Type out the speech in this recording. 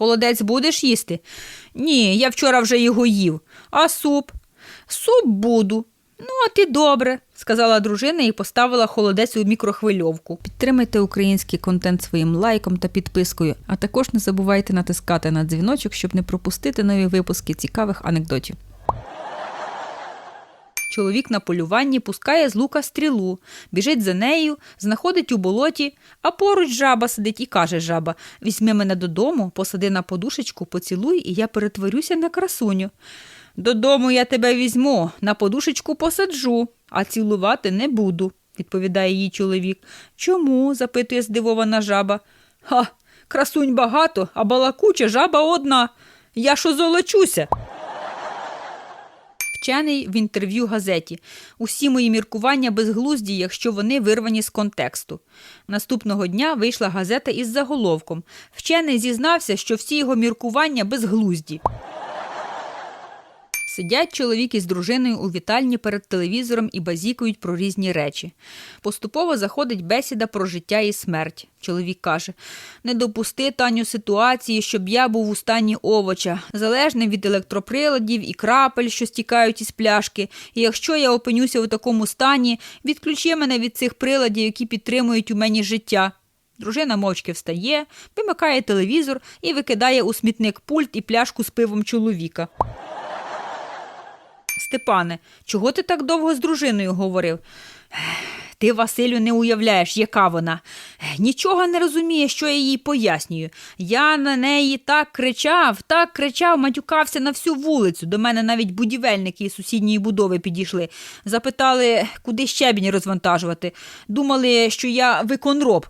Холодець будеш їсти? Ні, я вчора вже його їв. А суп? Суп буду. Ну, а ти добре, сказала дружина і поставила холодець у мікрохвильовку. Підтримайте український контент своїм лайком та підпискою, а також не забувайте натискати на дзвіночок, щоб не пропустити нові випуски цікавих анекдотів. Чоловік на полюванні пускає з лука стрілу, біжить за нею, знаходить у болоті, а поруч жаба сидить і каже жаба: Візьми мене додому, посади на подушечку, поцілуй, і я перетворюся на красуню. Додому я тебе візьму, на подушечку посаджу, а цілувати не буду, відповідає їй чоловік. Чому? запитує здивована жаба. Ха, красунь багато, а балакуча жаба одна. Я ж озолочуся. Вчений в інтерв'ю газеті. Усі мої міркування безглузді, якщо вони вирвані з контексту. Наступного дня вийшла газета із заголовком. Вчений зізнався, що всі його міркування безглузді. Сидять чоловік із дружиною у вітальні перед телевізором і базікують про різні речі. Поступово заходить бесіда про життя і смерть. Чоловік каже: не допусти Таню ситуації, щоб я був у стані овоча, залежним від електроприладів і крапель, що стікають із пляшки. І якщо я опинюся у такому стані, відключи мене від цих приладів, які підтримують у мені життя. Дружина мовчки встає, вимикає телевізор і викидає у смітник пульт і пляшку з пивом чоловіка. Степане, чого ти так довго з дружиною говорив? Ти, Василю, не уявляєш, яка вона. Нічого не розуміє, що я їй пояснюю. Я на неї так кричав, так кричав, матюкався на всю вулицю. До мене навіть будівельники із сусідньої будови підійшли. Запитали, куди щебінь розвантажувати. Думали, що я виконроб.